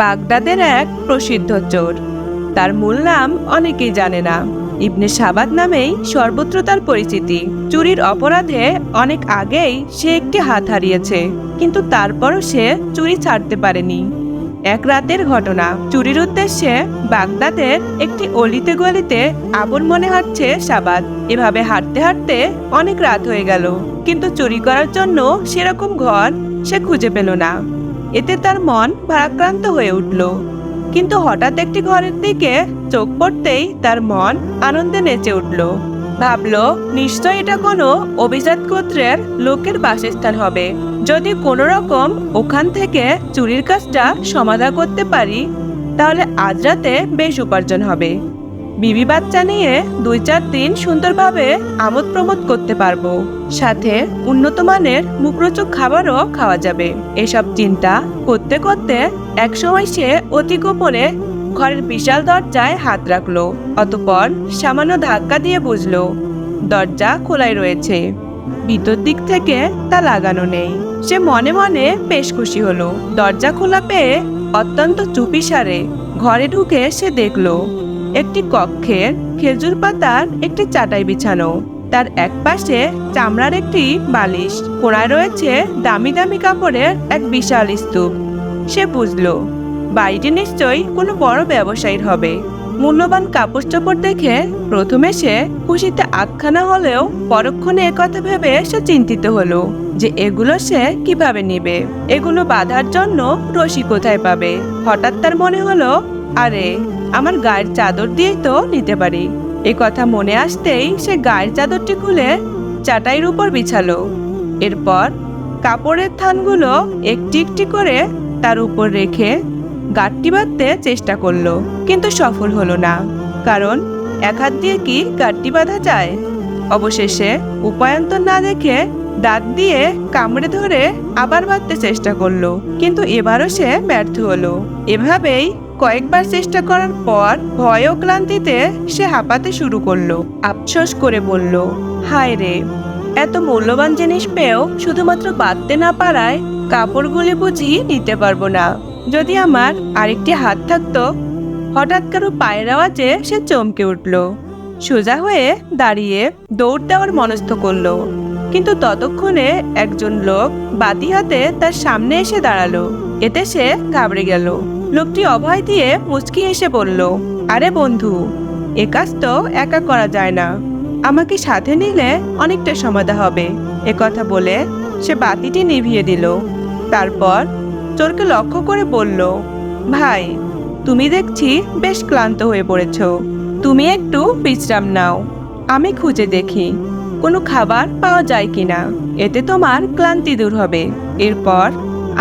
বাগদাদের এক প্রসিদ্ধ চোর। তার মূল নাম অনেকেই জানে না। ইবনে সাবাদ নামেই সর্বত্র তার পরিচিতি। চুরির অপরাধে অনেক আগেই সে একটি হাত হারিয়েছে, কিন্তু তারপরও সে চুরি ছাড়তে পারেনি। এক রাতের ঘটনা। চুরির উদ্দেশ্যে বাগদাদের একটি অলিতে গলিতে আপন মনে হাঁটছে সাবাদ এভাবে হাঁটতে হাঁটতে অনেক রাত হয়ে গেল, কিন্তু চুরি করার জন্য সেরকম ঘর সে খুঁজে পেল না। এতে তার মন ভারাক্রান্ত হয়ে উঠল। কিন্তু হঠাৎ একটি ঘরের দিকে চোখ পড়তেই তার মন আনন্দে নেচে উঠল। ভাবল, নিশ্চয় এটা কোনো অভিজাত গোত্রের লোকের বাসস্থান হবে। যদি কোনো রকম ওখান থেকে চুরির কাজটা সমাধা করতে পারি, তাহলে আজ রাতে বেশ উপার্জন হবে। বিবি বাচ্চা নিয়ে দুই চার দিন সুন্দরভাবে আমোদ প্রমোদ করতে পারব। সাথে উন্নত মানের মুখরোচক খাবারও খাওয়া যাবে। এসব চিন্তা করতে করতে একসময় সে অতি গোপনে ঘরের বিশাল দরজায় হাত রাখল, অতপর সামান্য ধাক্কা দিয়ে বুঝলো, দরজা খোলাই রয়েছে। ভিতর দিক থেকে তা লাগানো নেই। সে মনে মনে বেশ খুশি হলো। দরজা খোলা পেয়ে অত্যন্ত চুপিসারে ঘরে ঢুকে সে দেখল একটি কক্ষের খেজুর পাতার একটি চাটাই বিছানো। তার এক পাশে চামড়ার একটি বালিশ। কোনায় রয়েছে দামি দামি কাপড়ের এক বিশাল স্তূপ। সে বুঝলো, বাড়িটি নিশ্চয়ই কোনো বড় ব্যবসায়ীর হবে। মূল্যবান কাপড় চোপড় দেখে প্রথমে সে খুশিতে আখ্যানা হলেও পরক্ষণে একথা ভেবে সে চিন্তিত হলো যে এগুলো সে কীভাবে নিবে। এগুলো বাঁধার জন্য রশি কোথায় পাবে? হঠাৎ তার মনে হলো, আরে আমার গায়ের চাদর দিয়েই তো নিতে পারি। এ কথা মনে আসতেই সে গায়ের চাদরটি খুলে চাটাইয়ের উপর বিছালো। এরপর কাপড়ের থানগুলো একটি একটি করে তার উপর রেখে গাঁটটি বাঁধতে চেষ্টা করল, কিন্তু সফল হলো না। কারণ এক হাত দিয়ে কি গাঁটটি বাঁধা যায়? অবশেষে উপায়ন্তর না দেখে দাঁত দিয়ে কামড়ে ধরে আবার বাঁধতে চেষ্টা করল, কিন্তু এবারও সে ব্যর্থ হলো। এভাবেই কয়েকবার চেষ্টা করার পর ভয় ও ক্লান্তিতে সে হাঁপাতে শুরু করল। আফসোস করে বলল, হায় রে, এত মূল্যবান জিনিস পেয়েও শুধুমাত্র বাঁধতে না পারায় কাপড়গুলি বুঝি নিতে পারব না। যদি আমার আরেকটি হাত থাকতো, হঠাৎ কারও পায়ের আওয়াজে সে চমকে উঠল সোজা হয়ে দাঁড়িয়ে দৌড় দেওয়ার মনস্থ করল। কিন্তু ততক্ষণে একজন লোক বাতি হাতে তার সামনে এসে দাঁড়াল। এতে সে ঘাবড়ে গেল। লোকটি অভয় দিয়ে মুচকি এসে বলল, আরে বন্ধু, এ কাজ তো একা করা যায় না। আমাকে সাথে নিলে অনেকটা সমাধা হবে। এ কথা বলে সে বাতিটি নিভিয়ে দিল। তারপর চোরকে লক্ষ্য করে বলল, ভাই, তুমি দেখছি বেশ ক্লান্ত হয়ে পড়েছ। তুমি একটু বিশ্রাম নাও। আমি খুঁজে দেখি, কোনো খাবার পাওয়া যায় কি না। এতে তোমার ক্লান্তি দূর হবে। এরপর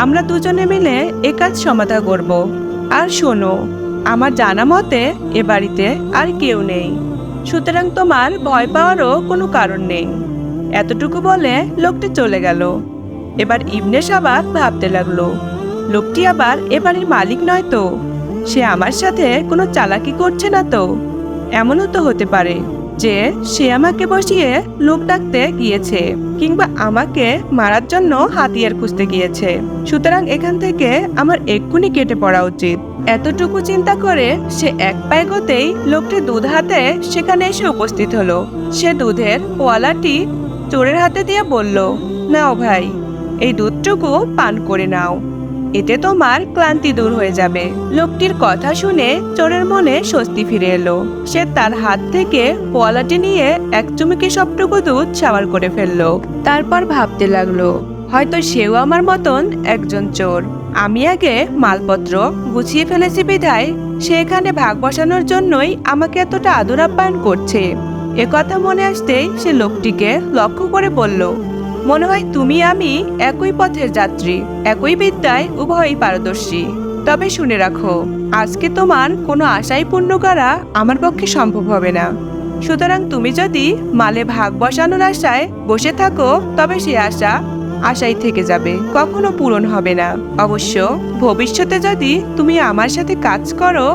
আমরা দুজনে মিলে এ কাজ সমাধা করব। আর শোনো, আমার জানা মতে এ বাড়িতে আর কেউ নেই। সুতরাং তোমার ভয় পাওয়ারও কোনো কারণ নেই। এতটুকু বলে লোকটি চলে গেল। এবার ইবনে আবার ভাবতে লাগল, লোকটি আবার এ বাড়ির মালিক নয় তো? সে আমার সাথে কোনো চালাকি করছে না তো? এমনও তো হতে পারে। যে সে আমাকে বসিয়ে লোক ডাকতে গিয়েছে কিংবা আমাকে মারার জন্য হাতিয়ার খুঁজতে গিয়েছে। সুতরাং এখান থেকে আমার এক্ষুনি কেটে পড়া উচিত। এতটুকু চিন্তা করে সে এক পায়ে গোতেই লোকটি দুধ হাতে সেখানে এসে উপস্থিত হলো। সে দুধের পোয়ালাটি চোরের হাতে দিয়ে বলল, নাও ভাই, এই দুধটুকু পান করে নাও। এতে তোমার ক্লান্তি দূর হয়ে যাবে। লোকটির কথা শুনে চোরের মনে স্বস্তি ফিরে এলো। সে তার হাত থেকে পোয়ালাটি নিয়ে এক চুমুকে সবটুকু দুধ সাবার করে ফেলল। তারপর ভাবতে লাগল, হয়তো সেও আমার মতন একজন চোর। আমি আগে মালপত্র গুছিয়ে ফেলেছি বিধায়, সে এখানে ভাগ বসানোর জন্যই আমাকে এতটা আদর আপ্যায়ন করছে। এ কথা মনে আসতেই সে লোকটিকে লক্ষ্য করে বলল মনে হয় তুমি আমি একই পথের যাত্রী, একই বিদ্যায় উভয়ই পারদর্শী। তবে শুনে রাখো, আজকে তোমার কোনো আশাই পূর্ণ করা আমার পক্ষে সম্ভব হবে না। সুতরাং তুমি যদি মালে ভাগ বসানোর আশায় বসে থাকো, তবে সে আশা আশাই থেকে যাবে, কখনো পূরণ হবে না। অবশ্য ভবিষ্যতে যদি তুমি আমার সাথে কাজ করো,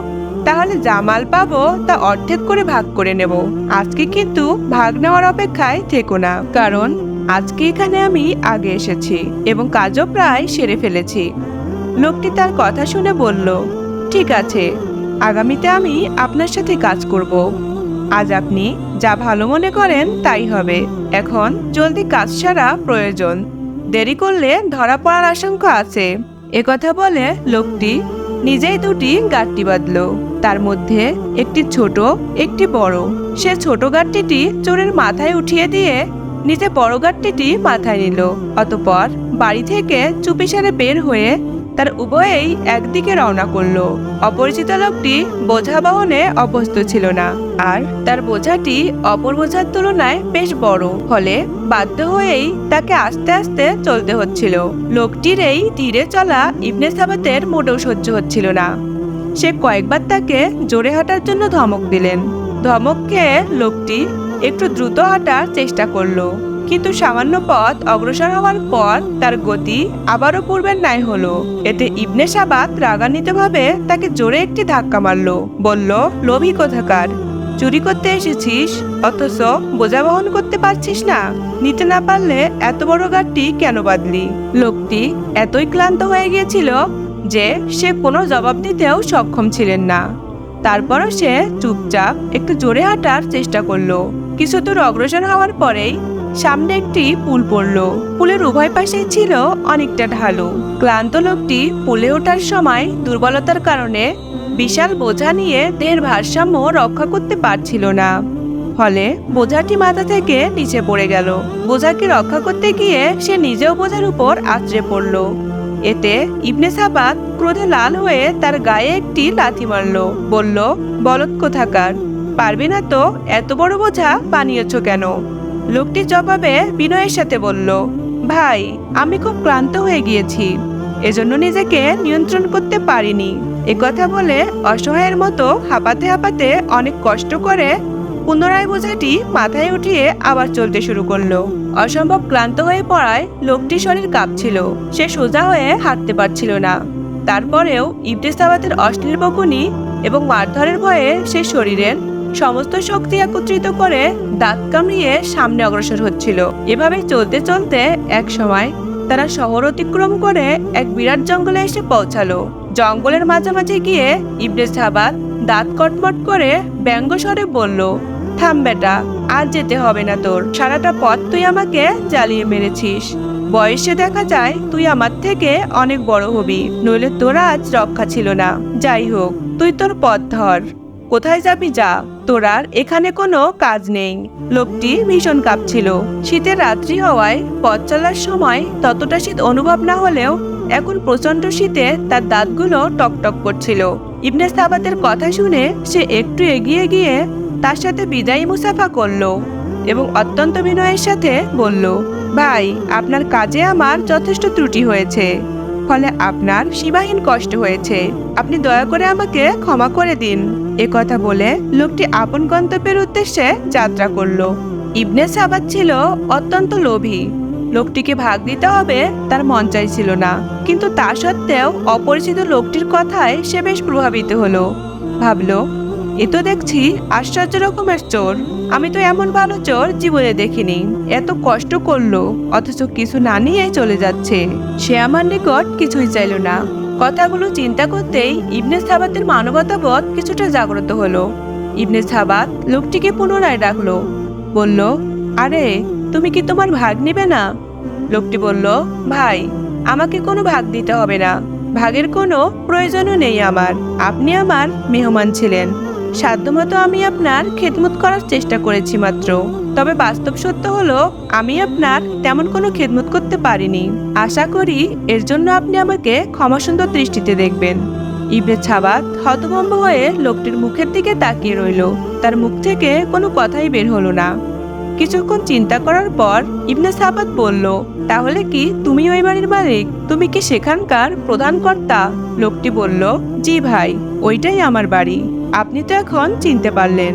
তাহলে জামাল পাবো তা অর্ধেক করে ভাগ করে নেব। আজকে কিন্তু ভাগ নেওয়ার অপেক্ষায় থেকো না, কারণ আজকে এখানে আমি আগে এসেছি এবং কাজও প্রায় সেরে ফেলেছি। লোকটি তার কথা শুনে বলল, ঠিক আছে, আগামীতে আমি আপনার সাথে কাজ করব। আজ আপনি যা ভালো মনে করেন তাই হবে। এখন জলদি কাজ সারা প্রয়োজন। দেরি করলে ধরা পড়ার আশঙ্কা আছে। একথা বলে লোকটি নিজেই দুটি গাঁটটি বাঁধল। তার মধ্যে একটি ছোট, একটি বড়। সে ছোট গাঁটটিটি চোরের মাথায় উঠিয়ে দিয়ে নিচে বড় গাঁটটিটি মাথায় নিল। অতপর বাড়ি থেকে চুপিসারে বের হয়ে তার উভয়েই একদিকে রওনা করল। অপরিচিত লোকটি বোঝা বহনে অভ্যস্ত ছিল না, আর তার বোঝাটি অপর বোঝার তুলনায় বেশ বড়। ফলে বাধ্য হয়েই তাকে আস্তে আস্তে চলতে হচ্ছিল। লোকটির এই ধীরে চলা ইবনে সাবাতের মোটেও সহ্য হচ্ছিল না। সে কয়েকবার তাকে জোরে হাঁটার জন্য ধমক দিলেন। ধমক খেয়ে লোকটি একটু দ্রুত হাঁটার চেষ্টা করল। কিন্তু সামান্য পথ অগ্রসর হওয়ার পর তার গতি আবারও পূর্বের ন্যায় হলো। এতে ইবনে সাবাত রাগান্বিতভাবে তাকে জোরে একটি ধাক্কা মারলো। বলল, লোভী কোথাকার? চুরি করতে এসেছিস? অথচ বোঝা বহন করতে পারছিস না? নিতে না পারলে এত বড় গাড়টি কেন বাদলি লোকটি এতই ক্লান্ত হয়ে গিয়েছিল যে সে কোনো জবাব দিতেও সক্ষম ছিলেন না। তারপরও সে চুপচাপ একটু জোরে হাঁটার চেষ্টা করল। কিছু দূর অগ্রসর হওয়ার পরেই সামনে একটি পুল পড়ল। পুলের উভয় পাশেই ছিল অনেকটা ঢালু। ক্লান্ত লোকটি পুলে ওঠার সময় দুর্বলতার কারণে বিশাল বোঝা নিয়ে দেহের ভারসাম্য রক্ষা করতে পারছিল না। ফলে বোঝাটি মাথা থেকে নিচে পড়ে গেল। বোঝাকে রক্ষা করতে গিয়ে সে নিজেও বোঝার উপর আছড়ে পড়ল। এতে ইবনে সাবাত ক্রোধে লাল হয়ে তার গায়ে একটি লাথি মারল। বলল, বলদ কোথাকার? পারবি না তো? এত বড় বোঝা বানিয়েছ কেন? লোকটি জবাবে বিনয়ের সাথে বলল, ভাই, আমি খুব ক্লান্ত হয়ে গিয়েছি। এজন্য নিজেকে নিয়ন্ত্রণ করতে পারিনি। কথা বলে অসহায়ের মতো হাঁপাতে হাঁপাতে অনেক কষ্ট করে পুনরায় বোঝাটি মাথায় উঠিয়ে আবার চলতে শুরু করল। অসম্ভব ক্লান্ত হয়ে পড়ায় লোকটির শরীর কাঁপছিল। সে সোজা হয়ে হাঁটতে পারছিল না। তারপরেও ইবনে সাবাতের অশ্লীল বকুনি এবং মারধরের ভয়ে সে শরীরের সমস্ত শক্তি একত্রিত করে দাঁত কামড়িয়ে সামনে অগ্রসর হচ্ছিল। এভাবে চলতে চলতে এক সময় তারা শহর অতিক্রম করে এক বিরাট জঙ্গলে এসে পৌঁছালো। জঙ্গলের মাঝামাঝি গিয়ে ইবনে সাবাত দাঁত কটমট করে ব্যঙ্গ স্বরে বলল, থাম বেটা আজ যেতে হবে না তোর। সারাটা পথ তুই আমাকে জ্বালিয়ে মেরেছিস। বয়সে দেখা যায় তুই আমার থেকে অনেক বড় হবি, নইলে তোরা আজ রক্ষা ছিল না। যাই হোক, তুই তোর পথ ধর। কোথায় যাবি যা? তোর আর এখানে কোনো কাজ নেই। লোকটি ভীষণ কাঁপছিল। শীতের রাত্রি হওয়ায় পথ চলার সময় ততটা শীত অনুভব না হলেও এখন প্রচণ্ড শীতে তার দাঁতগুলো টকটক করছিল। ইবনে সাবাতের কথা শুনে সে একটু এগিয়ে গিয়ে তার সাথে বিদায়ী মুসাফা করল এবং অত্যন্ত বিনয়ের সাথে বলল, ভাই, আপনার কাজে আমার যথেষ্ট ত্রুটি হয়েছে। ফলে আপনার সীমাহীন কষ্ট হয়েছে। আপনি দয়া করে আমাকে ক্ষমা করে দিন। এ কথা বলে লোকটি আপন গন্তব্যের উদ্দেশ্যে যাত্রা করল। ইবনে সাবাত ছিল অত্যন্ত লোভী। লোকটিকে ভাগ দিতে হবে তার মন চাইছিল না। কিন্তু তা সত্ত্বেও অপরিচিত লোকটির কথায় সে বেশ প্রভাবিত হলো। ভাবল, এ তো দেখছি আশ্চর্য রকমের চোর। আমি তো এমন ভালো চোর জীবনে দেখিনি। এত কষ্ট করল, অথচ কিছু না নিয়ে চলে যাচ্ছে। সে আমার নিকট কিছুই চাইল না। কথাগুলো চিন্তা করতেই ইবনে সাবাতের মানবতাবোধ কিছুটা জাগ্রত হলো। ইবনে সাবাত লোকটিকে পুনরায় ডাকলো। বলল, আরে, তুমি কি তোমার ভাগ নিবে না? লোকটি বলল, ভাই, আমাকে কোনো ভাগ দিতে হবে না। ভাগের কোনো প্রয়োজনও নেই আমার। আপনি আমার মেহমান ছিলেন। সাধ্যমতো আমি আপনার খেদমত করার চেষ্টা করেছি মাত্র। তবে বাস্তব সত্য হলো, আমি আপনার তেমন কোনো খেদমত করতে পারিনি। আশা করি এর জন্য আপনি আমাকে ক্ষমাসুন্দর দৃষ্টিতে দেখবেন। ইবনে ছাবাত হতভম্ব হয়ে লোকটির মুখের দিকে তাকিয়ে রইল। তার মুখ থেকে কোনো কথাই বের হলো না। কিছুক্ষণ চিন্তা করার পর ইবনে সাবাত বলল, তাহলে কি তুমি ওই বাড়ির মালিক? তুমি কি সেখানকার প্রধান কর্তা? লোকটি বলল, জি ভাই, ওইটাই আমার বাড়ি। আপনি তো এখন চিনতে পারলেন।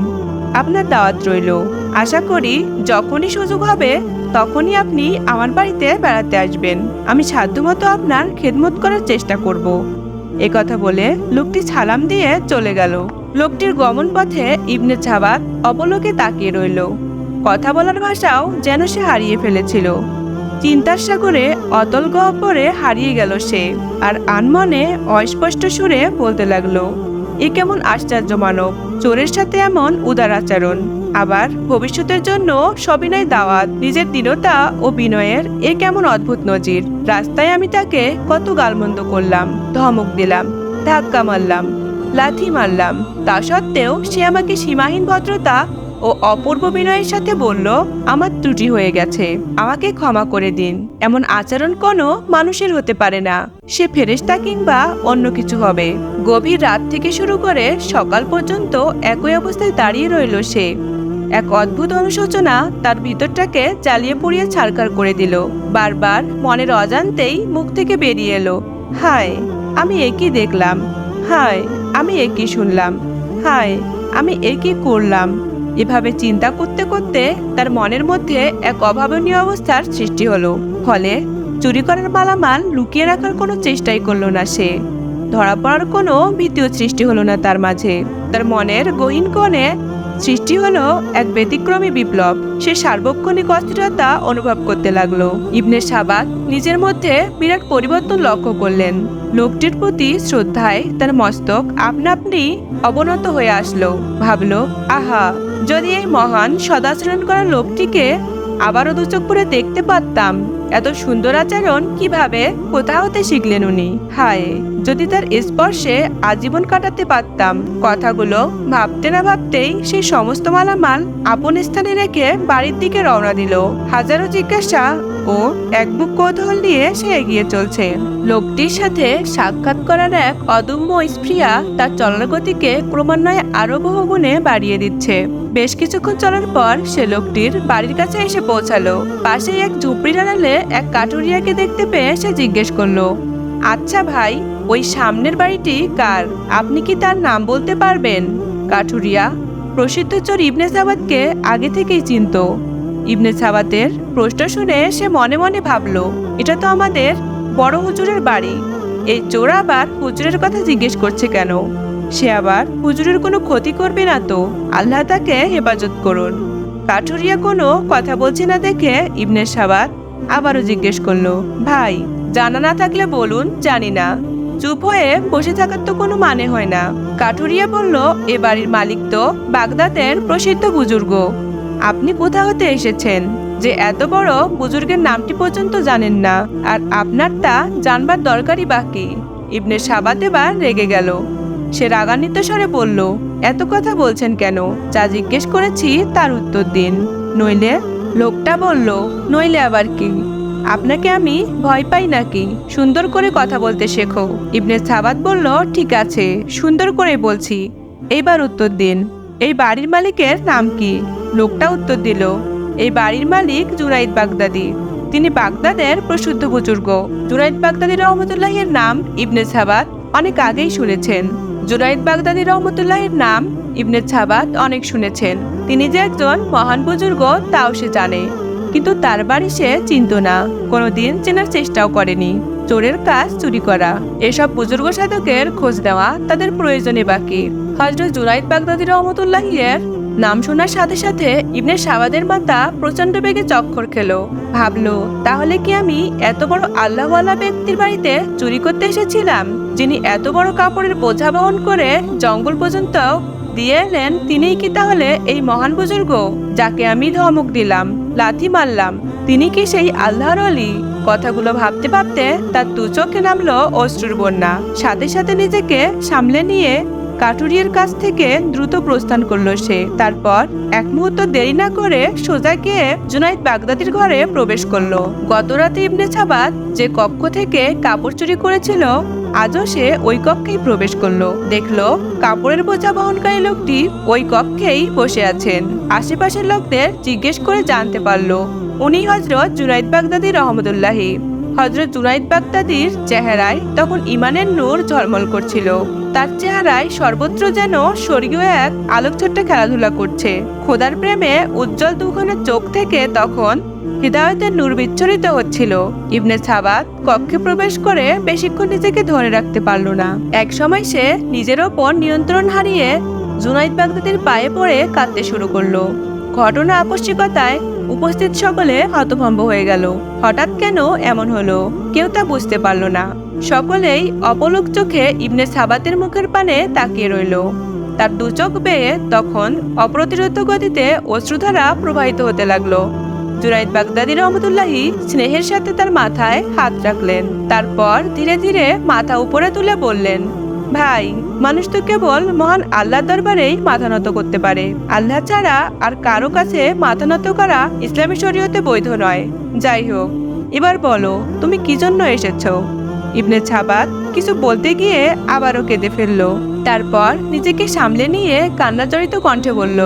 আপনার দাওয়াত রইল। আশা করি যখনই সুযোগ হবে, তখনই আপনি আমার বাড়িতে বেড়াতে আসবেন। আমি সাধ্যমতো আপনার খেদমত করার চেষ্টা করব। এ কথা বলে লোকটি ছালাম দিয়ে চলে গেল। লোকটির গমন পথে ইবনে ছাবাত অবলোকে তাকিয়ে রইল। কথা বলার ভাষাও যেন সে হারিয়ে ফেলেছিল। চিন্তার সাগরে অতল গহ্বরে হারিয়ে গেল সে, আর আনমনে অস্পষ্ট সুরে বলতে লাগল, এ কেমন আশ্চর্য মানব, চোরের সাথে এমন উদার আচরণ। আবার ভবিষ্যতের জন্য সবিনয় দাওয়াত, নিজের দৃঢ়তা ও বিনয়ের এ কেমন অদ্ভুত নজির। রাস্তায় আমি তাকে কত গালমন্দ করলাম, ধমক দিলাম, ধাক্কা মারলাম, লাথি মারলাম। তা সত্ত্বেও সে আমাকে সীমাহীন ভদ্রতা ও অপূর্ব বিনয়ের সাথে বলল, আমার ত্রুটি হয়ে গেছে। আমাকে ক্ষমা করে দিন। এমন আচরণ কোনো মানুষের হতে পারে না। সে ফেরেশতা কিংবা অন্য কিছু হবে। গভীর রাত থেকে শুরু করে সকাল পর্যন্ত একই অবস্থায় দাঁড়িয়ে রইল সে। এক অদ্ভুত অনুশোচনা তার ভিতরটাকে জ্বালিয়ে পুড়িয়ে ছারকার করে দিল। বারবার মনের অজান্তেই মুখ থেকে বেরিয়ে এলো। হায়, আমি একই দেখলাম? হায়, আমি একই শুনলাম? হায়, আমি একই করলাম? এভাবে চিন্তা করতে করতে তার মনের মধ্যে এক অভাবনীয় অবস্থার সৃষ্টি হলো। ফলে চুরি করার মালামাল লুকিয়ে রাখার কোনো চেষ্টাই করল না সে। ধরা পড়ার কোনো ভীতিও সৃষ্টি হলো না তার মাঝে। তার মনের গহীন কোণে সৃষ্টি হলো এক ব্যতিক্রমী বিপ্লব। সে সার্বক্ষণিক অস্থিরতা অনুভব করতে লাগল। ইবনে সাবাত নিজের মধ্যে বিরাট পরিবর্তন লক্ষ্য করলেন। লোকটির প্রতি শ্রদ্ধায় তার মস্তক আপনা আপনি অবনত হয়ে আসলো। ভাবলো, আহা যদি এই মহান সদাচরণ করা লোকটিকে আবারও দুচোখ করে দেখতে পারতাম, এত সুন্দর আচরণ কীভাবে, কোথা হতে শিখলেন উনি? হায়! যদি তার স্পর্শে আজীবন কাটাতে পারতাম, কথাগুলো ভাবতে না ভাবতেই সেই সমস্ত মালামাল আপন স্থানে রেখে বাড়ির দিকে রওনা দিল। হাজারো জিজ্ঞাসা ও এক বুক কৌতূহল নিয়ে সে এগিয়ে চলছে। লোকটির সাথে সাক্ষাৎ করার এক অদম্য স্প্রিয়া তার চলার গতিকে ক্রমান্বয়ে আরও বহু গুণে বাড়িয়ে দিচ্ছে। বেশ কিছুক্ষণ চলার পর সে লোকটির বাড়ির কাছে এসে পৌঁছালো। পাশেই এক ঝুপড়ির আড়ালে এক কাটুরিয়াকে দেখতে পেয়ে সে জিজ্ঞেস করল আচ্ছা ভাই ওই সামনের বাড়িটি কার? আপনি কি তার নাম বলতে পারবেন? কাঠুরিয়া, প্রসিদ্ধ চোর ইবনে সাবাদকে আগে থেকেই চিনত। ইবনে সাবাতের প্রশ্ন শুনে সে মনে মনে ভাবলো, এটা তো আমাদের বড় হুজুরের বাড়ি। এই চোর আবার হুজুরের কথা জিজ্ঞেস করছে কেন? সে আবার হুজুরের কোনো ক্ষতি করবে না তো? আল্লাহ তাকে হেফাজত করুন। কাঠুরিয়া কোনো কথা বলছে না দেখে ইবনে সাবাত আবারও জিজ্ঞেস করল, ভাই, জানা না থাকলে বলুন, জানি না। চুপ হয়ে বসে থাকার তো কোনো মানে হয় না। কাঠুরিয়া বলল, এ বাড়ির মালিক তো বাগদাদের প্রসিদ্ধ বুজুর্গ। আপনি কোথা হতে এসেছেন? যে এত বড় বুজুর্গের নামটি পর্যন্ত জানেন না। আর আপনার তা জানবার দরকারই বাকি। ইবনে সাবাত এবার রেগে গেল। সে রাগান্বিত স্বরে বলল, এত কথা বলছেন কেন? যা জিজ্ঞেস করেছি তার উত্তর দিন। নইলে লোকটা বলল, নইলে আবার কি? আপনাকে আমি ভয় পাই নাকি? সুন্দর করে কথা বলতে শেখো। ইবনে সাবাত বলল, ঠিক আছে। সুন্দর করে বলছি। এইবার উত্তর দিন। এই বাড়ির মালিকের নাম কি? লোকটা উত্তর দিল, এই বাড়ির মালিক জুনাইদ বাগদাদি। তিনি বাগদাদের প্রসিদ্ধ বুজুর্গ। জুনাইদ বাগদাদি রহমতুল্লাহের নাম ইবনে সাবাত অনেক আগেই শুনেছেন। জুনাইদ বাগদাদি রহমতুল্লাহের নাম ইবনে ছাবাত অনেক শুনেছেন। তিনি যে একজন মহান বুজুর্গ, তাও সে জানে। কিন্তু তার বাড়ি সে চিনত না। কোনোদিন চেনার চেষ্টাও করেনি। চোরের কাজ চুরি করা। এসব বুজুর্গ সাধকের খোঁজ দেওয়া তাদের প্রয়োজনে বাকি। হজরত জুনাইদ বাগদাদি রহমতুল্লাহিয়ের নাম শোনার সাথে সাথে ইবনে সাবাদের মাতা প্রচণ্ড বেগে চক্কর খেলো। ভাবলো, তাহলে কি আমি এত বড় আল্লাহওয়ালা ব্যক্তির বাড়িতে চুরি করতে এসেছিলাম, যিনি এত বড় কাপড়ের বোঝা বহন করে জঙ্গল পর্যন্ত দিয়ে এলেন, তিনিই কি তাহলে এই মহান বুজুর্গ, যাকে আমি ধমক দিলাম? লাথি মারলাম। তিনি কি সেই আল্লাহর অলি? কথাগুলো ভাবতে ভাবতে তার দু চোখে নামলো অশ্রুর বন্যা। সাথে সাথে নিজেকে সামলে নিয়ে কাটুরিয়ার কাছ থেকে দ্রুত প্রস্থান করল সে। তারপর এক মুহূর্ত দেরি না করে সোজা গিয়ে জুনাইদ বাগদাদির ঘরে প্রবেশ করল। গতরাতে ইবনে ছাবাত যে কক্ষ থেকে কাপড় চুরি করেছিল আজও সে ওই কক্ষেই প্রবেশ করল। দেখল কাপড়ের বোঝা বহনকারী লোকটি ওই কক্ষেই বসে আছেন। আশেপাশের লোকদের জিজ্ঞেস করে জানতে পারল, উনি হজরত জুনাইদ বাগদাদি রহমতুল্লাহি। হজরত জুনাইদ বাগদাদির চেহারায় তখন ইমানের নূর ঝলমল করছিল। তার চেহারায় সর্বত্র যেন স্বর্গীয় এক আলোকছট্ট খেলাধুলা করছে। খোদার প্রেমে উজ্জ্বল দুখানা চোখ থেকে তখন হৃদয়তের নূর বিচ্ছরিত হচ্ছিল। ইবনে সাবাত কক্ষে প্রবেশ করে বেশিক্ষণ নিজেকে ধরে রাখতে পারল না। এক সময় সে নিজের ওপর নিয়ন্ত্রণ হারিয়ে জুনাইদ বাগদাদির পায়ে পড়ে কাঁদতে শুরু করল। ঘটনা আকস্মিকতায় উপস্থিত সকলে হতভম্ব হয়ে গেল। হঠাৎ কেন এমন হলো? কেউ তা বুঝতে পারল না। সকলেই অপলক চোখে ইবনে সাবাতের মুখের পানে তাকিয়ে রইল। তার দু চোখ বেয়ে তখন অপ্রতিরোধ গতিতে অশ্রুধারা প্রবাহিত হতে লাগল। জুনাইদ বাগদাদি রহমতুল্লাহি স্নেহের সাথে তার মাথায় হাত রাখলেন। তারপর ধীরে ধীরে মাথা উপরে তুলে বললেন, ভাই, মানুষ তো কেবল মহান আল্লাহর দরবারেই মাথা নত করতে পারে। আল্লাহ ছাড়া আর কারও কাছে মাথা নত করা ইসলামী শরীয়তে বৈধ নয়। যাই হোক, এবার বলো, তুমি কি জন্য এসেছ? ইবনে ছাবাত কিছু বলতে গিয়ে আবারও কেঁদে ফেলল। তারপর নিজেকে সামলে নিয়ে কান্নাজড়িত কণ্ঠে বলল,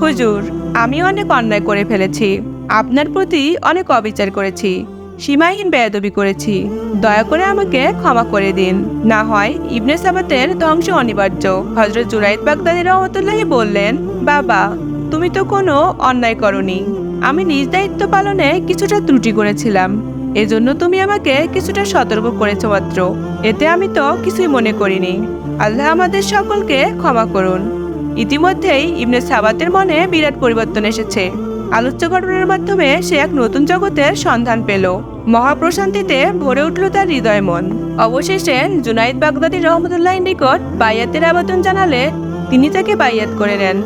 হুজুর, আমি অনেক অন্যায় করে ফেলেছি। আপনার প্রতি অনেক অবিচার করেছি, সীমাহীন বেয়াদবি করেছি। দয়া করে আমাকে ক্ষমা করে দিন। না হয় ইবনে সাবাতের ধ্বংস অনিবার্য। হজরত জুরাইদ বাগদাদি রহমতুল্লাহি বললেন, বাবা, তুমি তো কোনো অন্যায় করনি। আমি নিজ দায়িত্ব পালনে কিছুটা ত্রুটি করেছিলাম। এজন্য তুমি আমাকে কিছুটা সতর্ক করেছ মাত্র। এতে আমি তো কিছুই মনে করিনি। আল্লাহ আমাদের সকলকে ক্ষমা করুন। ইতিমধ্যেই ইবনে সাবাতের মনে বিরাট পরিবর্তন এসেছে। আলোচ্য ঘটনার মাধ্যমে সে এক নতুন জগতের সন্ধান পেল। মহাপ্রশান্তিতে ভরে উঠল তার হৃদয় মন। অবশেষে জুনাইদ বাগদাদি রহমতুল্লাহ নিকট বাইয়াতের আবেদন জানালে তিনি তাকে বাইয়াত করে নেন।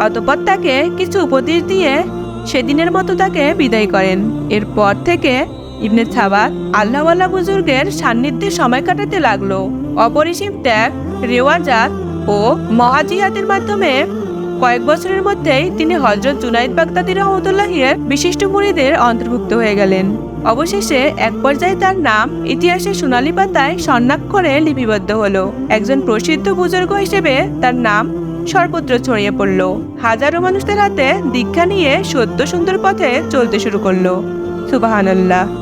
অতপর তাকে কিছু উপদেশ দিয়ে সেদিনের মতো তাকে বিদায় করেন। এরপর থেকে ইবনে সাবাত আল্লাহওয়ালা বুজুর্গের সান্নিধ্যে সময় কাটাতে লাগল। অপরিসীম ত্যাগ, রেওয়াজাত ও মহাজিহাদের মাধ্যমে কয়েক বছরের মধ্যেই তিনি হজরত জুনাইদ বাগদাদি রহমতুল্লাহের বিশিষ্ট মুড়িদের অন্তর্ভুক্ত হয়ে গেলেন। অবশেষে এক পর্যায়ে তার নাম ইতিহাসের সোনালী পাতায় স্বর্ণাক্ষরে লিপিবদ্ধ হলো। একজন প্রসিদ্ধ বুজুর্গ হিসেবে তার নাম সর্বত্র ছড়িয়ে পড়ল। হাজারো মানুষদের হাতে দীক্ষা নিয়ে সত্য সুন্দর পথে চলতে শুরু করল। সুবাহানাল্লাহ।